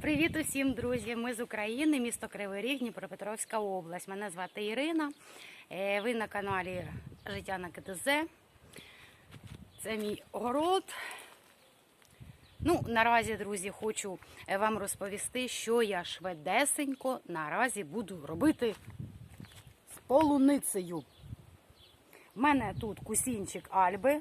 Привіт усім, друзі! Ми з України, місто Кривий Ріг, Дніпропетровська область. Мене звати Ірина. Е, Ви на каналі Життя на КТЗ. Це мій город. Ну, наразі, друзі, хочу е, вам розповісти, що я швидесенько наразі буду робити з полуницею. У мене тут кусінчик альби.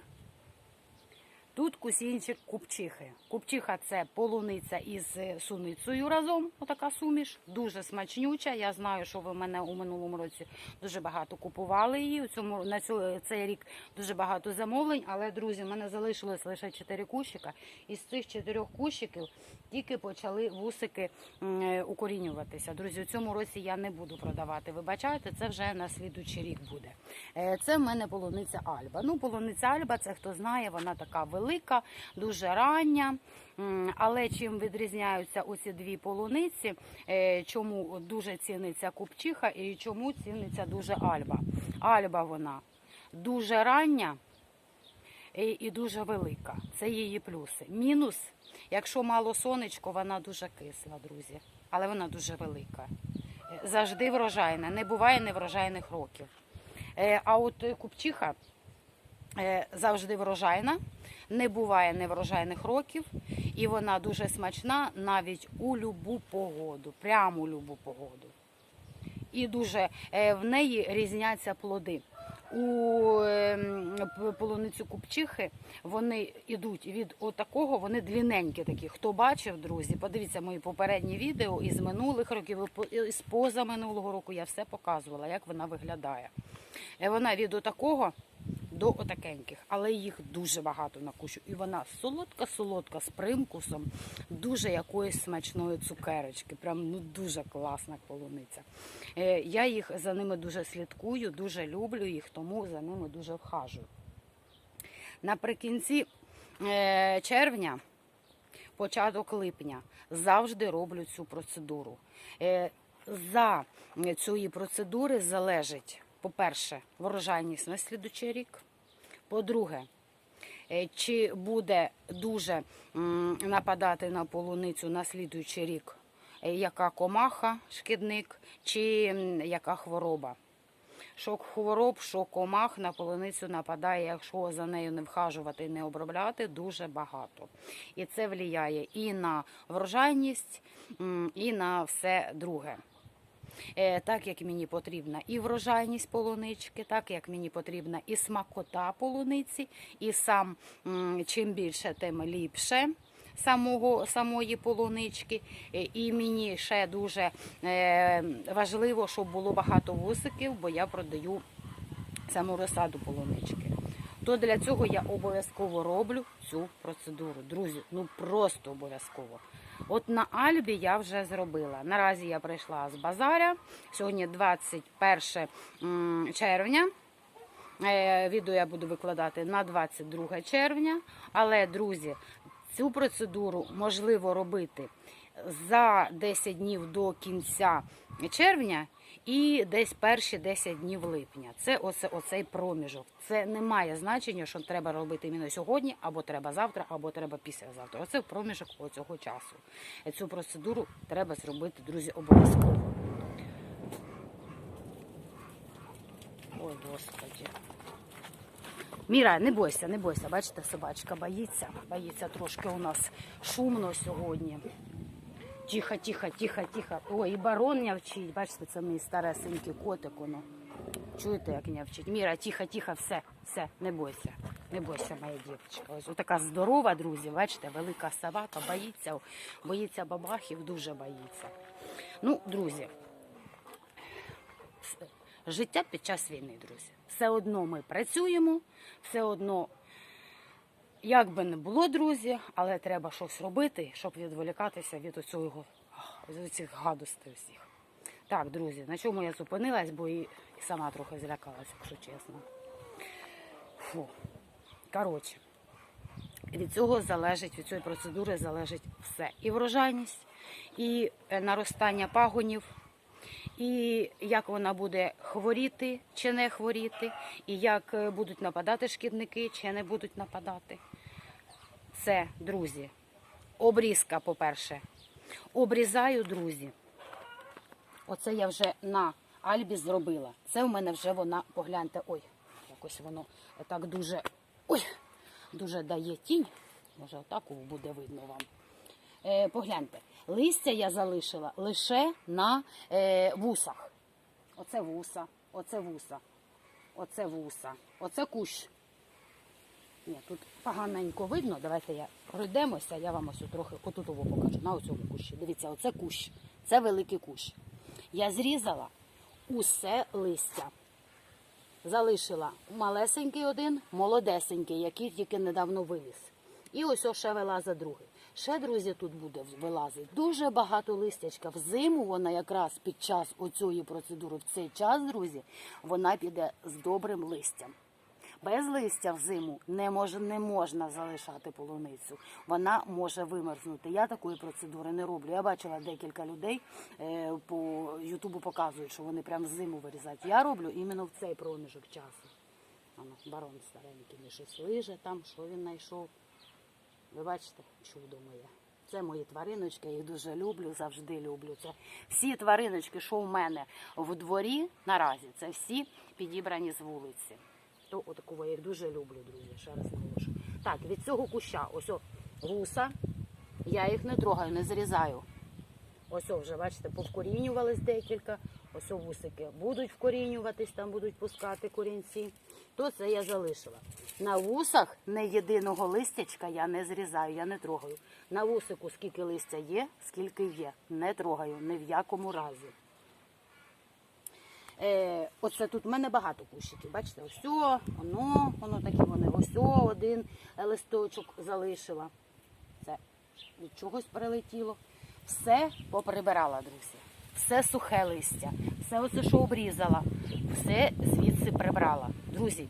Тут кусінчик купчихи. Купчиха це полуниця із е, суницею разом. Отака суміш. Дуже смачнюча. Я знаю, що ви мене у минулому році дуже багато купували її. У цьому на цю, цей рік дуже багато замовлень. Але друзі, в мене залишилось лише 4 кущика. Із цих чотирьох кущиків тільки почали вусики е, укорінюватися. Друзі, у цьому році я не буду продавати. Вибачайте, це вже на слідучий рік буде. Е, Це в мене полуниця Альба. Ну, полуниця Альба, це хто знає, вона така велика, дуже рання. Але чим відрізняються оці дві полуниці, е, чому дуже ціниться купчиха і чому ціниться дуже Альба? Альба вона дуже рання і, дуже велика. Це її плюси. Мінус, якщо мало сонечко, вона дуже кисла, друзі. Але вона дуже велика. Е, Завжди врожайна. Не буває неврожайних років. Е, А от купчиха завжди врожайна, не буває неврожайних років, і вона дуже смачна навіть у любу погоду, прямо у любу погоду. І дуже е, в неї різняться плоди. У ем, полуницю купчихи вони йдуть від отакого, вони длінненькі такі. Хто бачив, друзі, подивіться мої попередні відео із минулих років, і по- і позаминулого року я все показувала, як вона виглядає. Е, Вона від отакого до отакеньких, але їх дуже багато на кущу. І вона солодка-солодка з примкусом, дуже якоїсь смачної цукерочки. Прям ну дуже класна полуниця. Е, Я їх за ними дуже слідкую, дуже люблю їх, тому за ними дуже вхажую. Наприкінці е, червня, початок липня, завжди роблю цю процедуру. Е, За цієї процедури залежить, по-перше, врожайність на слідучий рік. По-друге, е, чи буде дуже нападати на полуницю на слідуючий рік, е, яка комаха, шкідник, чи яка хвороба. Що хвороб, що комах на полуницю нападає, якщо за нею не вхажувати і не обробляти, дуже багато. І це впливає і на врожайність, і на все друге. Е, Так як мені потрібна і врожайність полунички, так як мені потрібна і смакота полуниці, і сам чим більше, тим ліпше самого, самої полунички. Е, І мені ще дуже е, важливо, щоб було багато вусиків, бо я продаю саму розсаду полунички. То для цього я обов'язково роблю цю процедуру. Друзі, ну просто обов'язково. От на Альбі я вже зробила. Наразі я прийшла з базаря. Сьогодні 21 червня. Е, Відео я буду викладати на 22 червня. Але, друзі, цю процедуру можливо робити за 10 днів до кінця червня і десь перші 10 днів липня. Це оце, оцей проміжок. Це не має значення, що треба робити іменно сьогодні, або треба завтра, або треба післязавтра. Оце проміжок оцього часу. І Цю процедуру треба зробити, друзі, обов'язково. Ой, господи. Міра, не бойся, не бойся. Бачите, собачка боїться. Боїться трошки у нас шумно сьогодні. Тихо, тихо, тихо, тихо. Ой, і барон нявчить. Бачите, це мій старесенький котик. Воно. Чуєте, як нявчить? Міра, тихо, тихо, все, все, не бойся. Не бойся, моя дівчинка. Ось така здорова, друзі. Бачите, велика собака, боїться, боїться бабахів, дуже боїться. Ну, друзі, життя під час війни, друзі. Все одно ми працюємо, все одно, як би не було, друзі, але треба щось робити, щоб відволікатися від оцього, від гадостей всіх. Так, друзі, на чому я зупинилась, бо і, і сама трохи злякалася, якщо чесно. Фу. Коротше, від цього залежить, від цієї процедури залежить все. І врожайність, і е, наростання пагонів, і як вона буде хворіти чи не хворіти, і як е, будуть нападати шкідники чи не будуть нападати. Це, друзі, обрізка, по-перше, Обрізаю, друзі. Оце я вже на Альбі зробила. Це в мене вже вона, погляньте, ой, якось воно так дуже, ой, дуже дає тінь. Може, отак буде видно вам. Е, погляньте, листя я залишила лише на е, вусах. Оце вуса, оце вуса, оце вуса, оце кущ. Ні, тут поганенько видно. Давайте я пройдемося, я вам ось трохи отут його покажу, на оцьому кущі. Дивіться, оце кущ. Це великий кущ. Я зрізала усе листя. Залишила малесенький один, молодесенький, який тільки недавно виліз. І ось ще вилазить другий. Ще, друзі, тут буде вилазить дуже багато листячка. Взиму вона якраз під час оцієї процедури, в цей час, друзі, вона піде з добрим листям. Без листя взиму не, може, не можна залишати полуницю. Вона може вимерзнути. Я такої процедури не роблю. Я бачила декілька людей е, по Ютубу показують, що вони прям зиму вирізають. Я роблю іменно в цей проміжок часу. Ано, барон старенький, він щось лиже там, що він знайшов. Ви бачите, чудо моє. Це мої твариночки, я їх дуже люблю, завжди люблю. Це всі твариночки, що в мене в дворі наразі, це всі підібрані з вулиці. То отакого я їх дуже люблю, друзі. Ще раз наголошу. Так, від цього куща, ось о, гуса, я їх не трогаю, не зрізаю. Ось о, вже, бачите, повкорінювались декілька. Ось о, вусики будуть вкорінюватись, там будуть пускати корінці. То це я залишила. На вусах не єдиного листячка я не зрізаю, я не трогаю. На вусику скільки листя є, скільки є. Не трогаю, ні в якому разі. Е, оце тут в мене багато кущиків. Бачите, ось воно, воно такі вони. Ось один листочок залишила. Це від чогось прилетіло. Все поприбирала, друзі. Все сухе листя, все оце, що обрізала, все звідси прибрала. Друзі,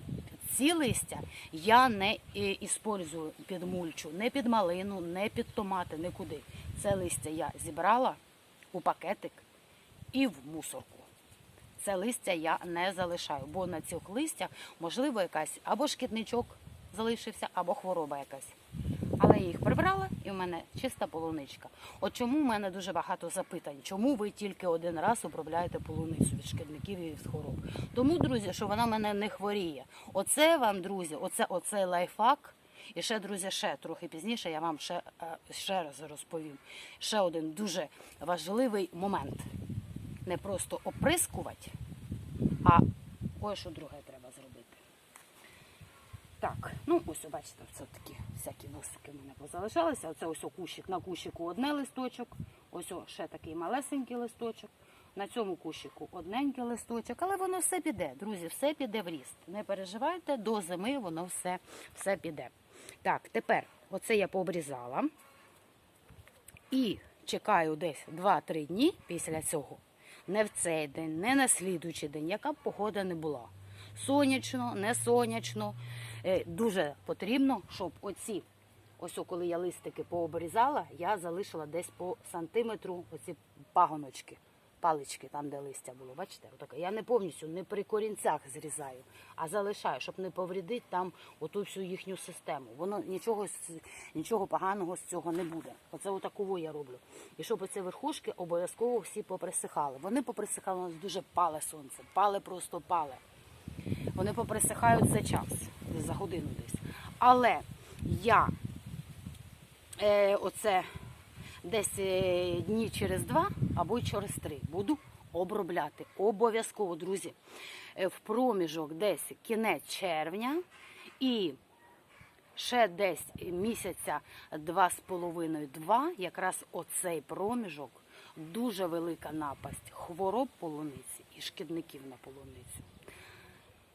ці листя я не е, іспользую під мульчу, не під малину, не під томати, нікуди. Це листя я зібрала у пакетик і в мусорку. Це листя я не залишаю, бо на цих листях можливо якась або шкідничок залишився, або хвороба якась. Але я їх прибрала і в мене чиста полуничка. От чому в мене дуже багато запитань, чому ви тільки один раз обробляєте полуницю від шкідників і від хвороб? Тому, друзі, що вона мене не хворіє. Оце вам, друзі, оце оцей лайфхак. І ще, друзі, ще трохи пізніше я вам ще, е, ще раз розповім. Ще один дуже важливий момент. Не просто оприскувати, а ось що друге треба зробити. Так, ну ось, бачите, це такі всякі вусики в мене позалишалися. Оце ось кущик. На кущику одне листочок, ось ще такий малесенький листочок. На цьому кущику одненький листочок, але воно все піде, друзі, все піде в ріст. Не переживайте, до зими воно все, все піде. Так, тепер оце я пообрізала. І чекаю десь 2-3 дні після цього. Не в цей день, не на слідуючий день, яка б погода не була. Сонячно, не сонячно. Е, Дуже потрібно, щоб оці, ось коли я листики пообрізала, я залишила десь по сантиметру оці пагоночки, палички, там, де листя було. Бачите? Отаке. Я не повністю не при корінцях зрізаю, а залишаю, щоб не повредити там оту всю їхню систему. Воно нічого, нічого поганого з цього не буде. Оце отаково я роблю. І щоб оці верхушки обов'язково всі поприсихали. Вони поприсихали, у нас дуже пале сонце, пале просто пале. Вони поприсихають за час, за годину десь. Але я е, оце десь е, дні через два або через три буду обробляти. Обов'язково, друзі, Е, в проміжок десь кінець червня і ще десь місяця два з половиною, два, якраз оцей проміжок дуже велика напасть хвороб полуниці і шкідників на полуницю.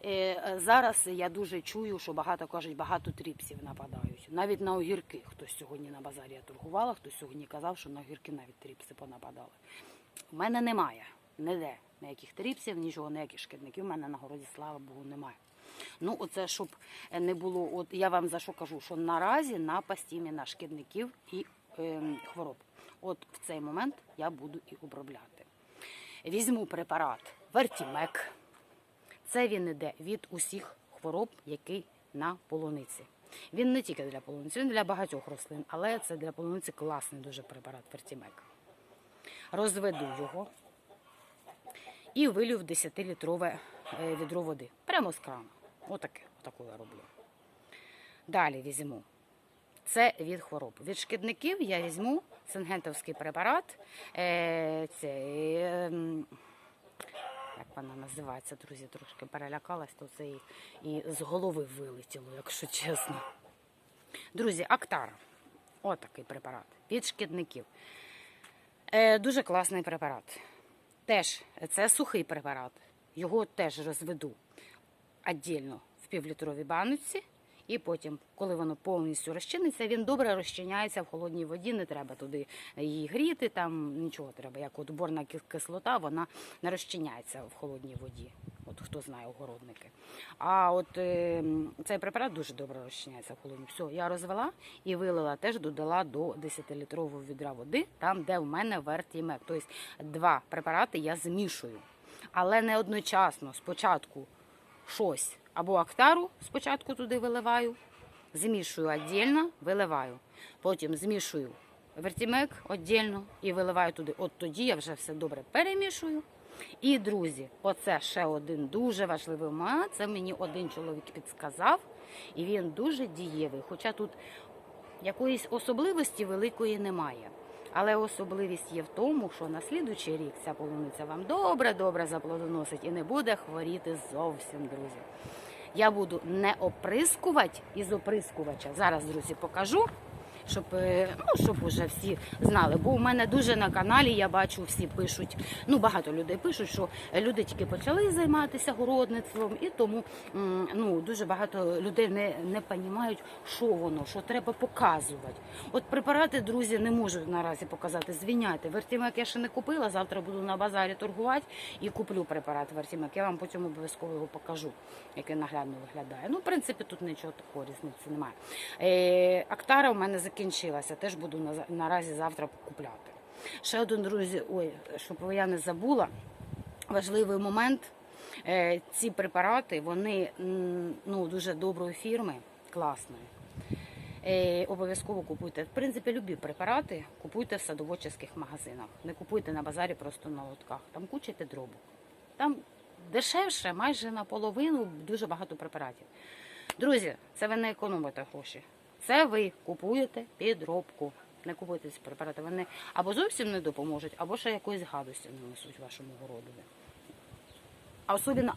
Е, Зараз я дуже чую, що багато кажуть, багато тріпсів нападають. Навіть на огірки. Хтось сьогодні на базарі я торгувала, хтось сьогодні казав, що на огірки навіть тріпси понападали. У мене немає ніде ніяких тріпсів, нічого, ніяких шкідників. У мене на городі, слава Богу, немає. Ну, оце щоб не було, от я вам за що кажу, що наразі напасть іменно шкідників і е, хвороб. От в цей момент я буду і обробляти. Візьму препарат Вертімек. Це він іде від усіх хвороб, які на полуниці. Він не тільки для полуниці, він для багатьох рослин, але це для полуниці класний дуже препарат Фертімек. розведу його і вилю в 10-літрове е, відро води. Прямо з крану. Отаке, отаку я роблю. Далі візьму. Це від хвороб. Від шкідників я візьму сингентовський препарат. Е, це, е, м, як вона називається, друзі, трошки перелякалась, то це і, з голови вилетіло, якщо чесно. Друзі, Актар. Отакий препарат. Від шкідників. Е, дуже класний препарат. Теж це сухий препарат. Його теж розведу віддільно в півлітровій баночці. І потім, коли воно повністю розчиниться, він добре розчиняється в холодній воді. Не треба туди її гріти, там нічого треба. Як от борна кислота, вона не розчиняється в холодній воді. От хто знає огородники. А от е, цей препарат дуже добре розчиняється в холодній. Все, я розвела і вилила, теж додала до 10-літрового відра води, там, де в мене вертімек. Тобто два препарати я змішую. Але не одночасно. Спочатку щось або актару спочатку туди виливаю, змішую віддільно, виливаю. Потім змішую вертімек віддільно і виливаю туди. От тоді я вже все добре перемішую. І, друзі, оце ще один дуже важливий момент. Це мені один чоловік підсказав, і він дуже дієвий. Хоча тут якоїсь особливості великої немає. Але особливість є в тому, що на слідучий рік ця полуниця вам добре-добре заплодоносить і не буде хворіти зовсім, друзі. Я буду не оприскувати із оприскувача. Зараз, друзі, покажу, щоб, е, ну, щоб уже всі знали. Бо у мене дуже на каналі я бачу, всі пишуть. Ну, багато людей пишуть, що люди тільки почали займатися городництвом, і тому ну, дуже багато людей не, не розуміють, що воно, що треба показувати. От препарати, друзі, не можу наразі показати. Звіняйте. Вертімек я ще не купила. Завтра буду на базарі торгувати і куплю препарат Вертімек. Я вам потім обов'язково його покажу, який наглядно виглядає. Ну, в принципі, тут нічого такого різниці немає. Е, Актара у мене закінчилася. Теж буду наразі завтра купляти. Ще один, друзі, ой, щоб я не забула, важливий момент. Е, Ці препарати, вони ну, дуже доброї фірми, класної. Е, обов'язково купуйте. В принципі, любі препарати купуйте в садоводчих магазинах. Не купуйте на базарі просто на лотках. Там куча підробок. Там дешевше, майже наполовину, дуже багато препаратів. Друзі, це ви не економите гроші. Це ви купуєте підробку. Не купуйте ці препарати. Вони або зовсім не допоможуть, або ще якоїсь гадості нанесуть вашому городові. А особливо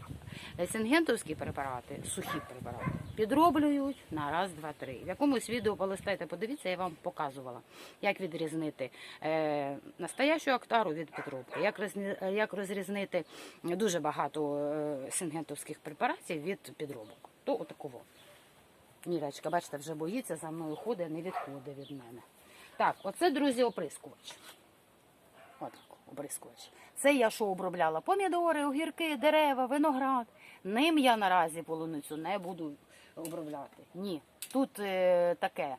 сингентовські препарати, сухі препарати, підроблюють на раз, два, три. В якомусь відео полистайте, подивіться, я вам показувала, як відрізнити е, настоящу актару від підробки, як, розні- як розрізнити дуже багато е, сингентовських препаратів від підробок. То отаково. Мірочка, бачите, вже боїться за мною ходить, не відходить від мене. Так, оце, друзі, оприскувач. Отак, обрискувач. Це я що обробляла? Помідори, огірки, дерева, виноград. Ним я наразі полуницю не буду обробляти. Ні. Тут е, таке.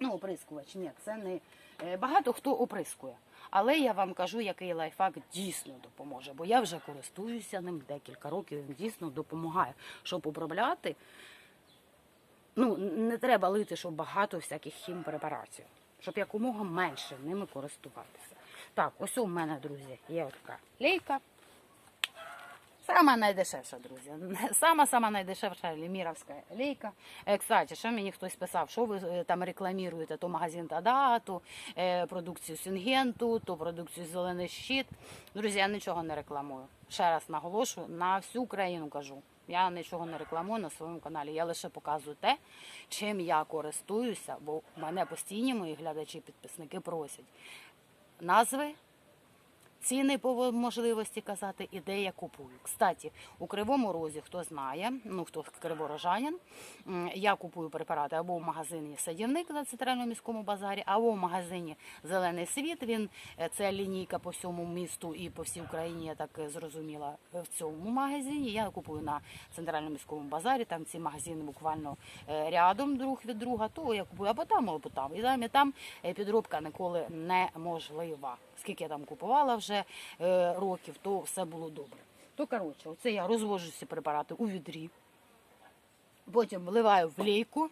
Ну, оприскувач, ні, це не е, багато хто оприскує. Але я вам кажу, який лайфхак дійсно допоможе, бо я вже користуюся ним декілька років. Він дійсно допомагає, щоб обробляти. Ну, не треба лити, щоб багато всяких хімпрепаратів, щоб якомога менше ними користуватися. Так, ось у мене, друзі, є така лейка. Сама найдешевша, друзі. Сама сама найдешевша ліміровська лейка. Е, Кстати, ще мені хтось писав, що ви е, там рекламуєте, то магазин Тада, то е, продукцію Сінгенту, то продукцію Зелений щит. Друзі, я нічого не рекламую. Ще раз наголошую, на всю країну кажу. Я нічого не рекламую на своєму каналі. Я лише показую те, чим я користуюся, бо мене постійні мої глядачі, підписники просять назви ціни по можливості казати і де я купую. Кстати, у Кривому Розі, хто знає, ну хто криворожанин, я купую препарати або в магазині Садівник на центральному міському базарі, або в магазині Зелений світ. Він е, це лінійка по всьому місту і по всій Україні. Я так е, зрозуміла е, в цьому магазині. Я купую на центральному міському базарі. Там ці магазини буквально рядом друг від друга. То я купую або там, або там. І там підробка ніколи неможлива. Скільки я там купувала вже е, років, то все було добре. То коротше, оце я розвожу ці препарати у відрі, потім вливаю в лейку.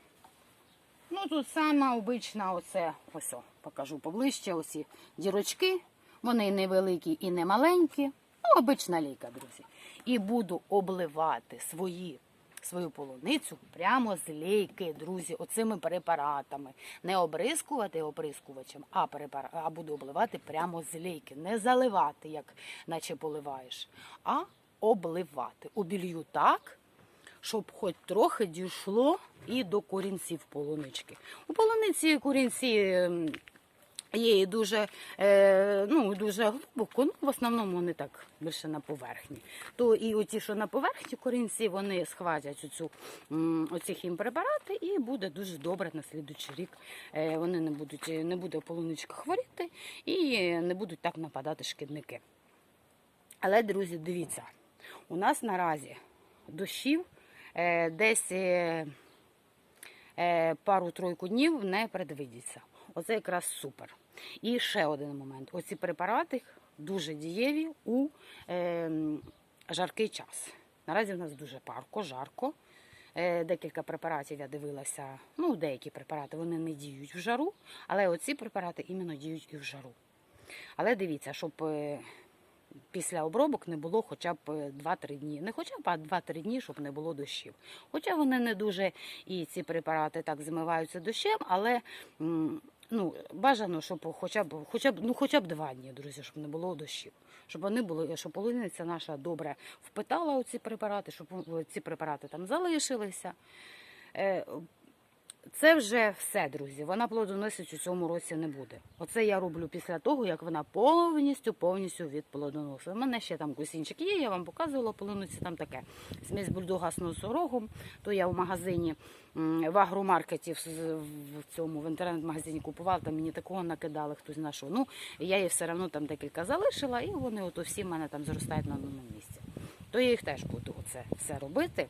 Ну тут сама обична, оце ось покажу поближче, оці дірочки. Вони не великі і не маленькі. Ну, обична лійка, друзі. І буду обливати свої, свою полуницю прямо з лейки, друзі, оцими препаратами. Не обрискувати оприскувачем, а, препара... а буду обливати прямо з лейки. Не заливати, як наче поливаєш, а обливати. Обілью так, щоб хоч трохи дійшло і до корінців полунички. У полуниці корінці є і дуже, е, ну, дуже глибоко, ну, в основному вони так більше на поверхні. То і оті, що на поверхні корінці, вони схватять оцю, оці хімпрепарати і буде дуже добре на слідуючий рік. Е, вони не будуть, не буде полуничка хворіти і не будуть так нападати шкідники. Але, друзі, дивіться, у нас наразі дощів е, десь е, е, пару-тройку днів не предвидиться. Оце якраз супер. І ще один момент: оці препарати дуже дієві у е, жаркий час. Наразі в нас дуже парко, жарко. Е, Декілька препаратів я дивилася. Ну, деякі препарати вони не діють в жару, але оці препарати іменно діють і в жару. Але дивіться, щоб е, після обробок не було хоча б е, 2-3 дні. Не хоча б а 2-3 дні, щоб не було дощів. Хоча вони не дуже і ці препарати так змиваються дощем, але ну, бажано, щоб хоча б, хоча б, ну, хоча б два дні, друзі, щоб не було дощів. Щоб вони були, щоб полуниця наша добре впитала у ці препарати, щоб е, ці препарати там залишилися. Це вже все, друзі. Вона плодоносить у цьому році не буде. Оце я роблю після того, як вона повністю повністю відплодоносила. У мене ще там кусінчик є, я вам показувала полуниці там таке. Смесь бульдога з. То я в магазині в агромаркеті в, цьому в інтернет-магазині купувала, там мені такого накидали, хтось на що. Ну, я їх все одно там декілька залишила, і вони ото всі в мене там зростають на одному місці. То я їх теж буду оце все робити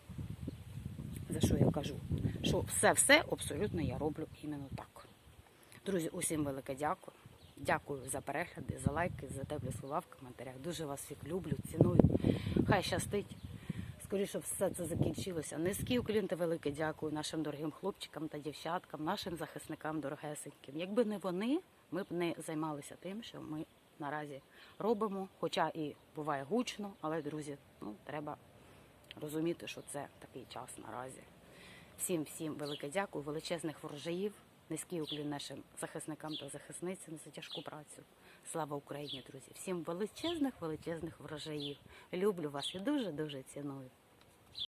за що я кажу, що все-все абсолютно я роблю іменно так. Друзі, усім велике дякую. Дякую за перегляди, за лайки, за теплі слова в коментарях. Дуже вас всіх люблю, ціную. Хай щастить. Скоріше все це закінчилося. Низький уклін велике дякую нашим дорогим хлопчикам та дівчаткам, нашим захисникам дорогесеньким. Якби не вони, ми б не займалися тим, що ми наразі робимо. Хоча і буває гучно, але друзі, ну треба розуміти, що це такий час наразі. Всім всім велике дякую, величезних ворожаїв, низький уклін нашим захисникам та захисницям за тяжку працю. Слава Україні, друзі! Всім величезних, величезних врожаїв. Люблю вас і дуже дуже ціную.